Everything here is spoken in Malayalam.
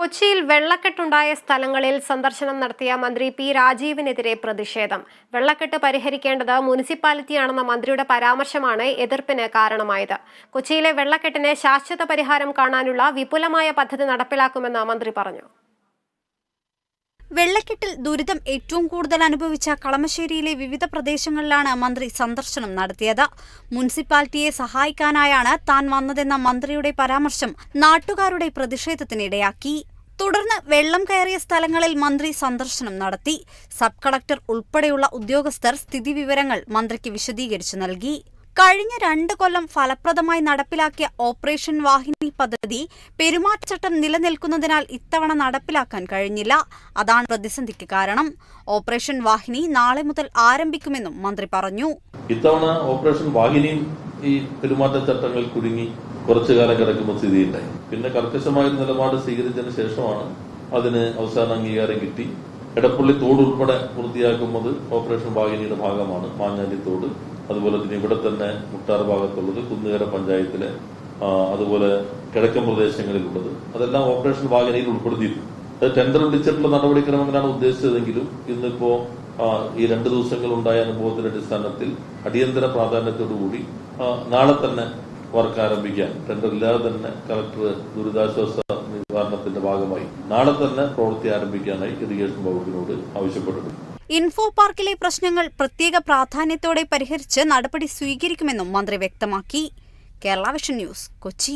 കൊച്ചിയിൽ വെള്ളക്കെട്ടുണ്ടായ സ്ഥലങ്ങളിൽ സന്ദർശനം നടത്തിയ മന്ത്രി പി രാജീവിനെതിരെ പ്രതിഷേധം. വെള്ളക്കെട്ട് പരിഹരിക്കേണ്ടത് മുനിസിപ്പാലിറ്റിയാണെന്ന മന്ത്രിയുടെ പരാമർശമാണ് എതിർപ്പിന് കാരണമായത്. കൊച്ചിയിലെ വെള്ളക്കെട്ടിന് ശാശ്വത പരിഹാരം കാണാനുള്ള വിപുലമായ പദ്ധതി നടപ്പിലാക്കുമെന്ന് മന്ത്രി പറഞ്ഞു. വെള്ളക്കെട്ടിൽ ദുരിതം ഏറ്റവും കൂടുതൽ അനുഭവിച്ച കളമശ്ശേരിയിലെ വിവിധ പ്രദേശങ്ങളിലാണ് മന്ത്രി സന്ദർശനം നടത്തിയത്. മുനിസിപ്പാലിറ്റിയെ സഹായിക്കാനായാണ് താൻ വന്നതെന്ന മന്ത്രിയുടെ പരാമർശം നാട്ടുകാരുടെ പ്രതിഷേധത്തിനിടയാക്കി. തുടർന്ന് വെള്ളം കയറിയ സ്ഥലങ്ങളിൽ മന്ത്രി സന്ദർശനം നടത്തി. സബ് കളക്ടർ ഉൾപ്പെടെയുള്ള ഉദ്യോഗസ്ഥർ സ്ഥിതിവിവരങ്ങൾ മന്ത്രിക്ക് വിശദീകരിച്ചു നൽകി. കഴിഞ്ഞ രണ്ട് കൊല്ലം ഫലപ്രദമായി നടപ്പിലാക്കിയ ഓപ്പറേഷൻ വാഹിനി പദ്ധതി പെരുമാറ്റച്ചട്ടം നിലനിൽക്കുന്നതിനാൽ ഇത്തവണ നടപ്പിലാക്കാൻ കഴിഞ്ഞില്ല. അതാണ് പ്രതിസന്ധിക്ക് കാരണം. ഓപ്പറേഷൻ വാഹിനി നാളെ മുതൽ ആരംഭിക്കുമെന്നും മന്ത്രി പറഞ്ഞു. ഇത്തവണ ഓപ്പറേഷൻ വാഹിനിയും ഈ പെരുമാറ്റച്ചട്ടങ്ങളിൽ കുടുങ്ങി കുറച്ചു കാലം കിടക്കുന്ന സ്ഥിതിയുണ്ടായി. പിന്നെ കർക്കശമായ നിലപാട് സ്വീകരിച്ചതിന് ശേഷമാണ് അതിന് അവസാന അംഗീകാരം കിട്ടി. എടപ്പള്ളി തോട് ഉൾപ്പെടെ പൂർത്തിയാക്കുന്നത് ഓപ്പറേഷൻ വാഹിനിയുടെ ഭാഗമാണ്. മാഞ്ഞാലി തോട്. അതുപോലെ തന്നെ ഇവിടെ തന്നെ മുട്ടാർ ഭാഗത്തുള്ളത് കുന്നുകര പഞ്ചായത്തിലെ അതുപോലെ കിഴക്കൻ പ്രദേശങ്ങളിലുള്ളത്. അതെല്ലാം ഓപ്പറേഷൻ വാഗനയിൽ ഉൾപ്പെടുത്തിയിട്ടുണ്ട്. അത് ടെൻഡർ വിളിച്ചിട്ടുള്ള നടപടിക്രമങ്ങളാണ് ഉദ്ദേശിച്ചതെങ്കിലും ഇന്നിപ്പോ ഈ രണ്ട് ദിവസങ്ങൾ ഉണ്ടായ അനുഭവത്തിന്റെ അടിസ്ഥാനത്തിൽ അടിയന്തര പ്രാധാന്യത്തോടുകൂടി കൂടി നാളെ തന്നെ വർക്ക് ആരംഭിക്കാൻ ടെൻഡർ ഇല്ലാതെ തന്നെ കളക്ടർ ദുരിതാശ്വാസ നിവാരണത്തിന്റെ ഭാഗമായി നാളെ തന്നെ പ്രവൃത്തി ആരംഭിക്കാനായി ഇറിഗേഷൻ വകുപ്പിനോട് ആവശ്യപ്പെട്ടിട്ടുണ്ട്. ഇൻഫോ പാർക്കിലെ പ്രശ്നങ്ങൾ പ്രത്യേക പ്രാധാന്യത്തോടെ പരിഹരിച്ച് നടപടി സ്വീകരിക്കുമെന്നും മന്ത്രി വ്യക്തമാക്കി. Kerala vision news Kochi.